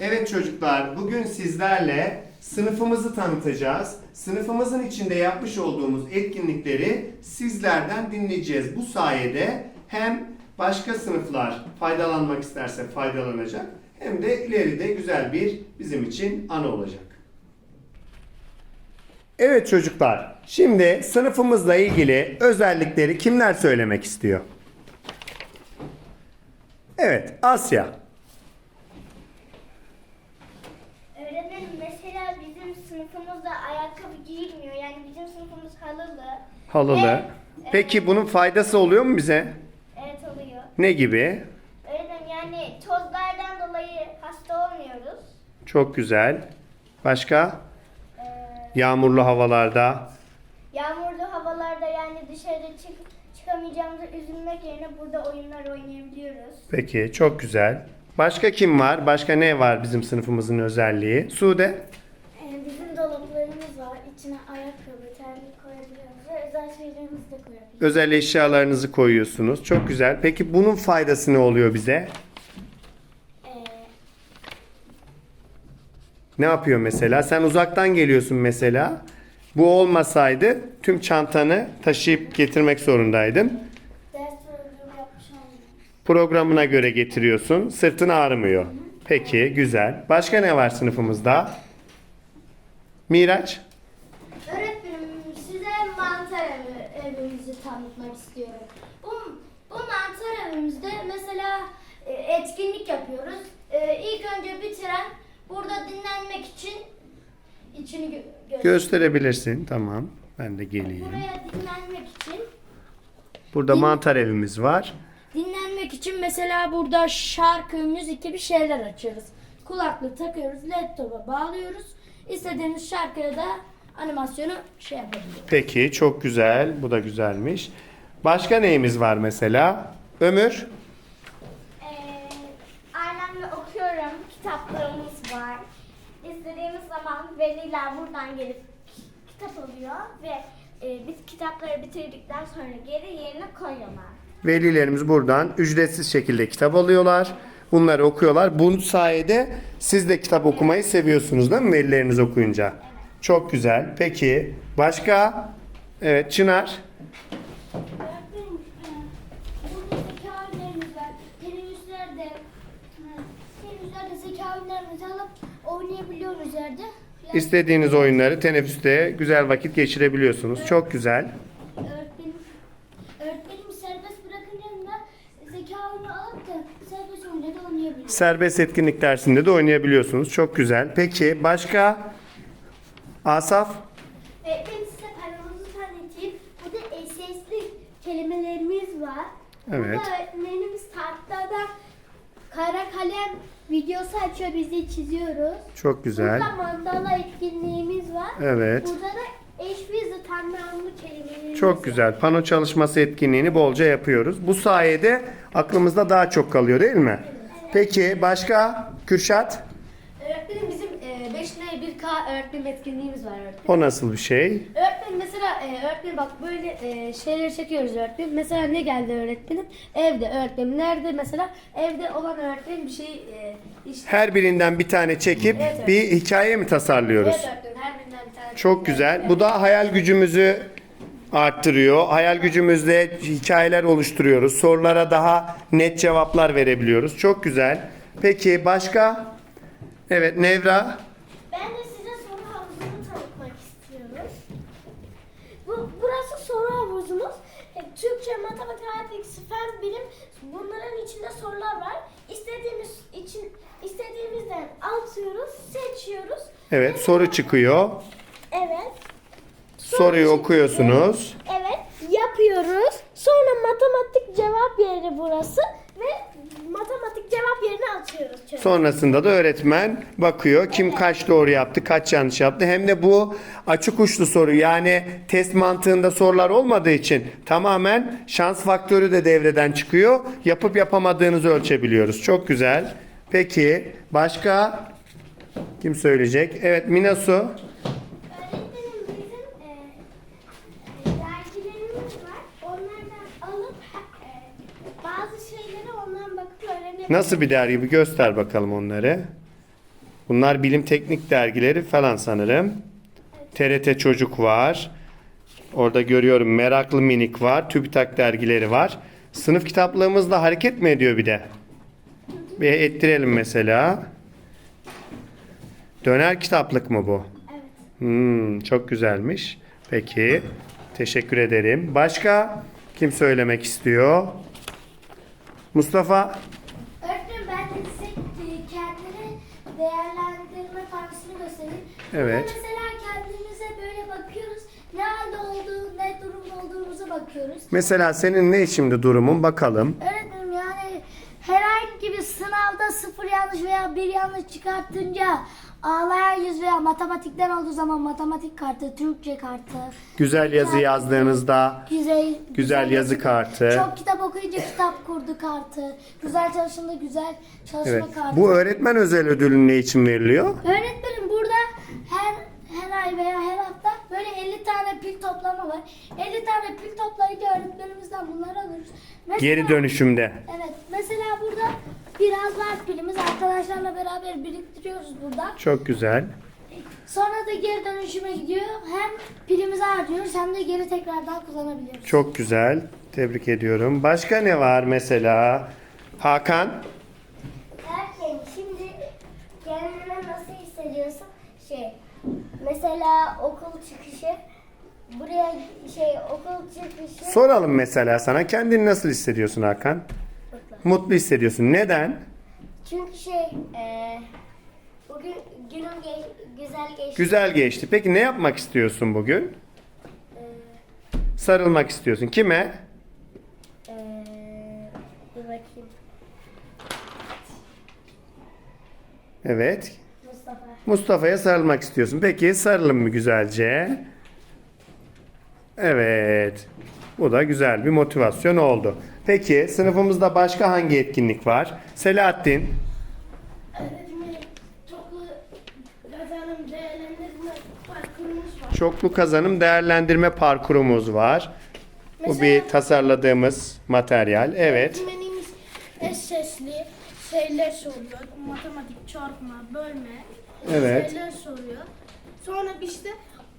Evet çocuklar, bugün sizlerle sınıfımızı tanıtacağız. Sınıfımızın içinde yapmış olduğumuz etkinlikleri sizlerden dinleyeceğiz. Bu sayede hem başka sınıflar faydalanmak isterse faydalanacak hem de ileride güzel bir bizim için anı olacak. Evet çocuklar, şimdi sınıfımızla ilgili özellikleri kimler söylemek istiyor? Evet, Asya. Öğretmenim mesela bizim sınıfımızda ayakkabı giyilmiyor. Yani bizim sınıfımız halılı. Halılı. Evet, Peki bunun faydası oluyor mu bize? Evet oluyor. Ne gibi? Öğretmenim yani tozlardan dolayı hasta olmuyoruz. Çok güzel. Başka? Ee, Yağmurlu havalarda. yağmurlu havalarda yani dışarıda çık çıkamayacağımıza üzülmek yerine burada oyunlar oynayabiliyoruz. Peki çok güzel. Başka kim var? Başka ne var bizim sınıfımızın özelliği? Sude. Ee, bizim dolaplarımız var. İçine ayakkabı, terlik koyabiliyoruz ve özel şeylerimizi de koyabiliyoruz. Özel eşyalarınızı koyuyorsunuz. Çok güzel. Peki bunun faydası ne oluyor bize? Ee, Ne yapıyor mesela? Sen uzaktan geliyorsun mesela. Bu olmasaydı tüm çantanı taşıyıp getirmek zorundaydın. ders. Programına göre getiriyorsun. Sırtın ağrımıyor. Peki güzel. Başka ne var sınıfımızda? Miraç. Öğretmenim size mantar evi, evimizi tanıtmak istiyorum. Bu, bu evimizde mesela e, etkinlik yapıyoruz. E, ilk önce bitiren burada dinlenmek için içini gö- gö- Gösterebilirsin. Tamam. Ben de geleyim. Buraya dinlenmek için Burada mantar evimiz var. Dinlenmek için mesela burada şarkı, müzik gibi şeyler açıyoruz. Kulaklık takıyoruz, laptopa bağlıyoruz. İstediğimiz şarkıya da animasyonu şey yapabiliyoruz. Peki çok güzel. Bu da güzelmiş. Başka neyimiz var mesela? Ömür. e, ailemle okuyorum. Kitaplarımız var. İstediğimiz zaman veliler buradan gelip ki- kitap alıyor ve e, biz kitapları bitirdikten sonra geri yerine koyuyorlar. Velilerimiz buradan ücretsiz şekilde kitap alıyorlar. Bunları okuyorlar. Bu sayede siz de kitap okumayı seviyorsunuz değil mi velileriniz okuyunca? Çok güzel. Peki başka? Evet Çınar. Öğretmenim, e, burada zeka oyunlarımız var. Teneffüslerde, e, teneffüslerde zeka oyunlarımızı alıp oynayabiliyoruz yerde. Yani İstediğiniz oyunları teneffüste güzel vakit geçirebiliyorsunuz. Çok güzel. öğretmenim, öğretmenim serbest bırakınca da zeka oyunu alıp da serbest oyunda da oynayabiliyoruz. Serbest etkinlik dersinde de oynayabiliyorsunuz. Çok güzel. Peki başka? Asaf. Öğretmenim size paramızı tanıtayım. Burada sesli kelimelerimiz var. Evet. Burada öğretmenimiz tahtada kara kalem videosu açıyor biz de çiziyoruz. Çok güzel. Burada mandala etkinliğimiz var. Evet. Burada da eş ve zıt anlamlı kelimelerimiz Çok güzel. Pano çalışması etkinliğini bolca yapıyoruz. Bu sayede aklımızda daha çok kalıyor değil mi? Peki başka? Kürşat. Öğretmenim bizim 5N 1K öğretmenim etkinliğimiz var öğretmenim. O nasıl bir şey? Öğretmenim e, öğretmenim bak böyle e, şeyleri çekiyoruz öğretmenim. Mesela ne geldi öğretmenim? Evde öğretmenim. Nerede mesela? Evde olan öğretmenim bir şey e, işte. Her birinden bir tane çekip Evet, bir hikaye mi tasarlıyoruz? Evet öğretmenim her birinden bir tane. Çok güzel. Bu da hayal gücümüzü arttırıyor. Hayal gücümüzle hikayeler oluşturuyoruz. Sorulara daha net cevaplar verebiliyoruz. Çok güzel. Peki başka? Evet Nevra. Ben de size soru havuzunu tanıtmak istiyorum. Bu, burası soru havuzumuz. E, Türkçe, matematik, hayat, fen, bilim bunların içinde sorular var. İstediğimiz için istediğimizden atıyoruz, seçiyoruz. Evet soru çıkıyor. Evet. Soruyu okuyorsunuz. Evet, yapıyoruz. Sonra matematik cevap yeri burası Sonrasında da öğretmen bakıyor kim kaç doğru yaptı, kaç yanlış yaptı. Hem de bu açık uçlu soru yani test mantığında sorular olmadığı için tamamen şans faktörü de devreden çıkıyor. Yapıp yapamadığınızı ölçebiliyoruz. Çok güzel. Peki başka kim söyleyecek? Evet Minasu. Öğretmenim bizim e, e, dergilerimiz var. Onlardan alıp e, bazı şeyleri ondan bakıp öğrenebiliriz. Nasıl bir dergi bir göster bakalım onları. Bunlar bilim teknik dergileri falan sanırım. TRT Çocuk var. Orada görüyorum Meraklı Minik var. TÜBİTAK dergileri var. Sınıf kitaplığımızla hareket mi ediyor bir de? Bir ettirelim mesela. Döner kitaplık mı bu? Evet. Hmm, çok güzelmiş. Peki. Teşekkür ederim. Başka kim söylemek istiyor? Mustafa Öğretmenim ben de size e, kendini değerlendirme tarzını göstereyim. Evet. Burada mesela kendimize böyle bakıyoruz. Ne halde olduğu, ne durumda olduğumuza bakıyoruz. mesela senin ne şimdi durumun bakalım. Öğretmenim yani herhangi bir sınavda sıfır yanlış veya bir yanlış çıkartınca ağlayan yüz veya matematikten olduğu zaman matematik kartı, Türkçe kartı, Güzel yazı yazdığınızda güzel, güzel yazı kartı. Çok kitap okuyunca kitap kurdu kartı, güzel çalıştığında güzel çalışma Evet. kartı. Bu öğretmen özel ödülü ne için veriliyor? Öğretmenim burada her her ay veya her hafta böyle 50 tane pil toplama var. 50 tane pil toplayınca öğretmenimizden bunları alıyoruz. Mesela, Geri dönüşümde. Evet. Mesela burada biraz var pilimiz. Arkadaşlarla beraber biriktiriyoruz burada. Çok güzel. Sonra da geri dönüşüme gidiyor. Hem pilimizi harcıyoruz hem de geri tekrardan kullanabiliyoruz. Çok güzel. Tebrik ediyorum. Başka ne var mesela? Hakan? Erken şimdi kendini nasıl hissediyorsun? Şey mesela okul çıkışı buraya şey okul çıkışı Soralım mesela sana. Kendini nasıl hissediyorsun Hakan? Mutlu hissediyorsun. Neden? çünkü şey eee bugün günüm ge- güzel geçti. Güzel geçti. Peki ne yapmak istiyorsun bugün? Eee, Sarılmak istiyorsun. Kime? eee, dur bakayım Evet. Mustafa. Mustafa'ya sarılmak istiyorsun. Peki sarılın mı güzelce? Evet. Bu da güzel bir motivasyon oldu. Peki sınıfımızda başka hangi etkinlik var? Selahattin. Öğretmenim toplu kazanım değerlendirme parkurumuz var. Çoklu kazanım değerlendirme parkurumuz var. Bu Mesela- bir tasarladığımız materyal. Evet. Öğretmenimiz sesli şeyler soruyor. Matematik, çarpma, bölme Evet. şeyler soruyor. Sonra biz de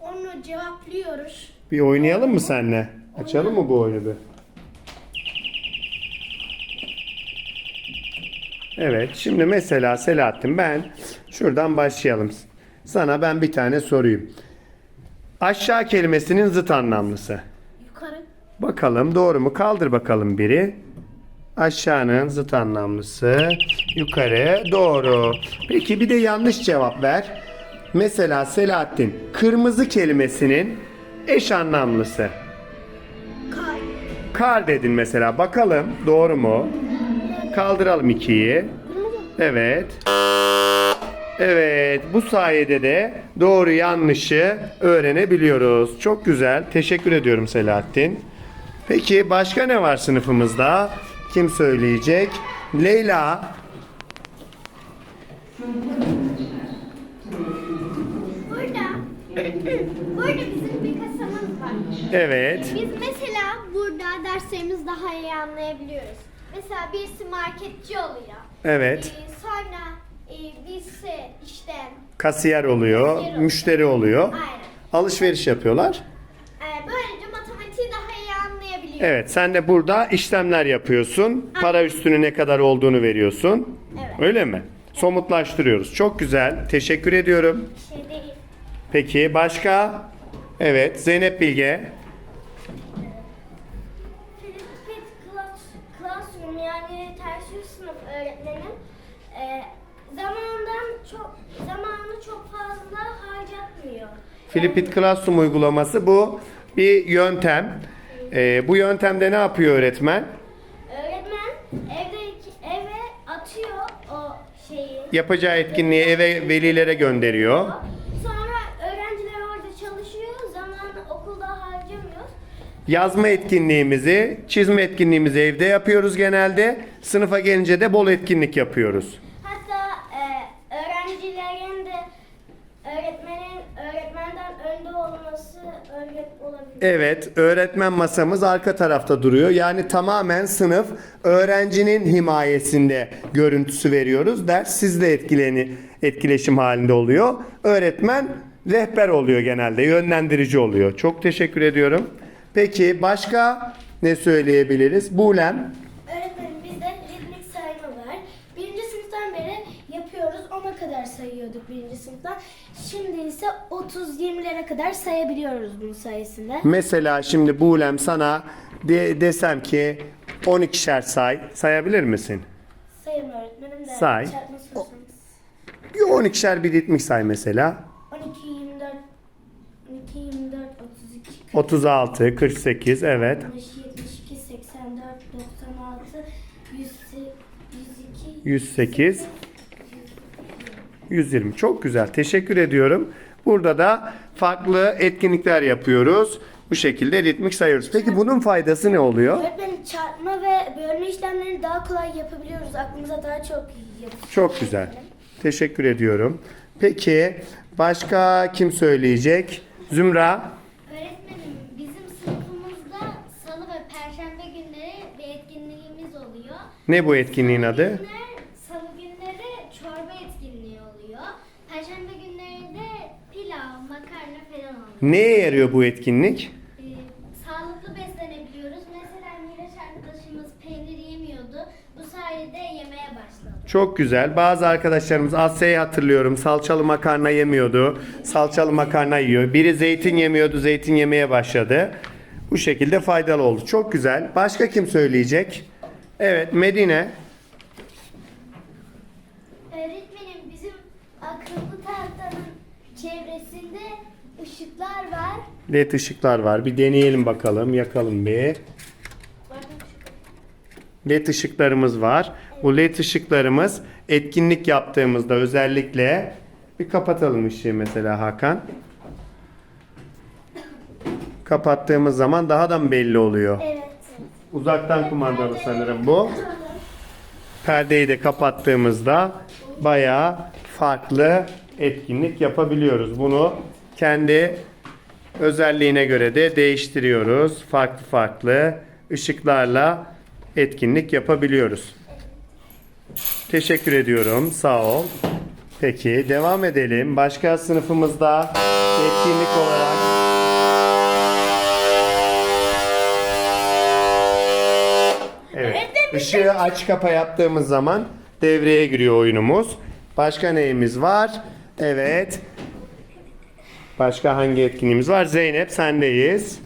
onu cevaplıyoruz. Bir oynayalım mı seninle? Açalım mı bu oyunu bir? Evet. Şimdi mesela Selahattin ben şuradan başlayalım. Sana ben bir tane sorayım. Aşağı kelimesinin zıt anlamlısı. Yukarı. Bakalım doğru mu? Kaldır bakalım biri. Aşağının zıt anlamlısı. Yukarı doğru. Peki bir de yanlış cevap ver. Mesela Selahattin kırmızı kelimesinin eş anlamlısı. Kar. Kar dedin mesela. Bakalım doğru mu? Kaldıralım ikiyi. Evet. Evet. Bu sayede de doğru yanlışı öğrenebiliyoruz. Çok güzel. Teşekkür ediyorum Selahattin. Peki başka ne var sınıfımızda? Kim söyleyecek? Leyla. Burada, burada bizim bir kasamız var. Evet. Biz mesela burada derslerimizi daha iyi anlayabiliyoruz. Mesela birisi marketçi oluyor. Evet. Ee, sonra e, birisi işte Kasiyer oluyor, Kasiyer oluyor. müşteri oluyor. aynen. Alışveriş yapıyorlar. Ee, böylece matematiği daha iyi anlayabiliyor. Evet, sen de burada işlemler yapıyorsun. Para üstünü ne kadar olduğunu veriyorsun. Evet. Öyle mi? Somutlaştırıyoruz. Çok güzel. Teşekkür ediyorum. Şey değil. Peki başka? Evet, Zeynep Bilge. Philip Class, Classroom yani tersi sınıf öğretmenim e, zamandan çok zamanı çok fazla harcatmıyor. Flipit Classroom uygulaması bu bir yöntem. Ee, bu yöntemde ne yapıyor öğretmen? Öğretmen evde eve atıyor o şeyi. Yapacağı etkinliği eve velilere gönderiyor. Sonra öğrenciler orada çalışıyor. Zamanı okulda harcamıyor. Yazma etkinliğimizi, çizme etkinliğimizi evde yapıyoruz genelde. Sınıfa gelince de bol etkinlik yapıyoruz. Evet, öğretmen masamız arka tarafta duruyor. Yani tamamen sınıf öğrencinin himayesinde görüntüsü veriyoruz. Ders sizle etkileni, etkileşim halinde oluyor. Öğretmen rehber oluyor genelde, yönlendirici oluyor. Çok teşekkür ediyorum. Peki başka ne söyleyebiliriz? Bulem. Öğretmenim bizde ritmik sayma var. Birinci sınıftan beri yapıyoruz. 10'a kadar sayıyorduk birinci sınıfta. Şimdi ise 30-20'lere kadar sayabiliyoruz bunun sayesinde. Mesela şimdi Bulem sana de- desem ki 12'şer say. Sayabilir misin? Sayın öğretmenim de Say. çarpma sorsanız. Yo, 12'şer bir ritmik say mesela. 12, 24, 12, 24, 32, 36, 48 evet. 60, 72, 84, 96, 102, 108, 120. Çok güzel. Teşekkür ediyorum. Burada da farklı etkinlikler yapıyoruz. Bu şekilde ritmik sayıyoruz. Peki bunun faydası ne oluyor? Öğretmenim çarpma ve bölme işlemlerini daha kolay yapabiliyoruz. Aklımıza daha çok yapışıyor. Çok güzel. Teşekkür ediyorum. Peki başka kim söyleyecek? Zümra. Öğretmenim bizim sınıfımızda salı ve perşembe günleri bir etkinliğimiz oluyor. Ne bu etkinliğin adı? Günler, salı günleri çorba etkinliği oluyor. Perşembe günleri de pilav, makarna falan oluyor. Neye yarıyor bu etkinlik? Ee, sağlıklı beslenebiliyoruz. Mesela Miraç arkadaşımız peynir yemiyordu. Bu sayede yemeye başladı. Çok güzel. Bazı arkadaşlarımız Asya'yı hatırlıyorum. Salçalı makarna yemiyordu. Salçalı makarna yiyor. Biri zeytin yemiyordu. Zeytin yemeye başladı. Bu şekilde faydalı oldu. Çok güzel. Başka kim söyleyecek? Evet Medine. Öğretmenim bizim akıllı tahtanın çevresinde ışıklar var. LED ışıklar var. Bir deneyelim bakalım. Yakalım bir. LED ışıklarımız var. Bu LED ışıklarımız etkinlik yaptığımızda özellikle bir kapatalım ışığı mesela Hakan. Kapattığımız zaman daha da mı belli oluyor? Evet. Uzaktan kumandalı sanırım bu. Perdeyi de kapattığımızda bayağı farklı etkinlik yapabiliyoruz. Bunu kendi özelliğine göre de değiştiriyoruz. Farklı farklı ışıklarla etkinlik yapabiliyoruz. Teşekkür ediyorum. Sağ ol. Peki devam edelim. Başka sınıfımızda etkinlik olarak. Işığı aç kapa yaptığımız zaman devreye giriyor oyunumuz. Başka neyimiz var? Evet. Başka hangi etkinliğimiz var? Zeynep sendeyiz.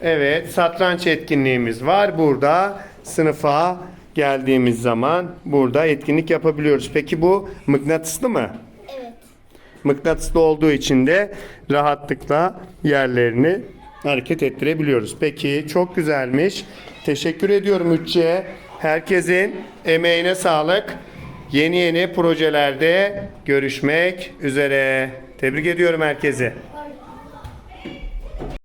Evet, satranç etkinliğimiz var. Burada sınıfa geldiğimiz zaman burada etkinlik yapabiliyoruz. Peki bu mıknatıslı mı? Evet. Mıknatıslı olduğu için de rahatlıkla yerlerini hareket ettirebiliyoruz. Peki çok güzelmiş. Teşekkür ediyorum Ütçe'ye. Herkesin emeğine sağlık. Yeni yeni projelerde görüşmek üzere. Tebrik ediyorum herkesi.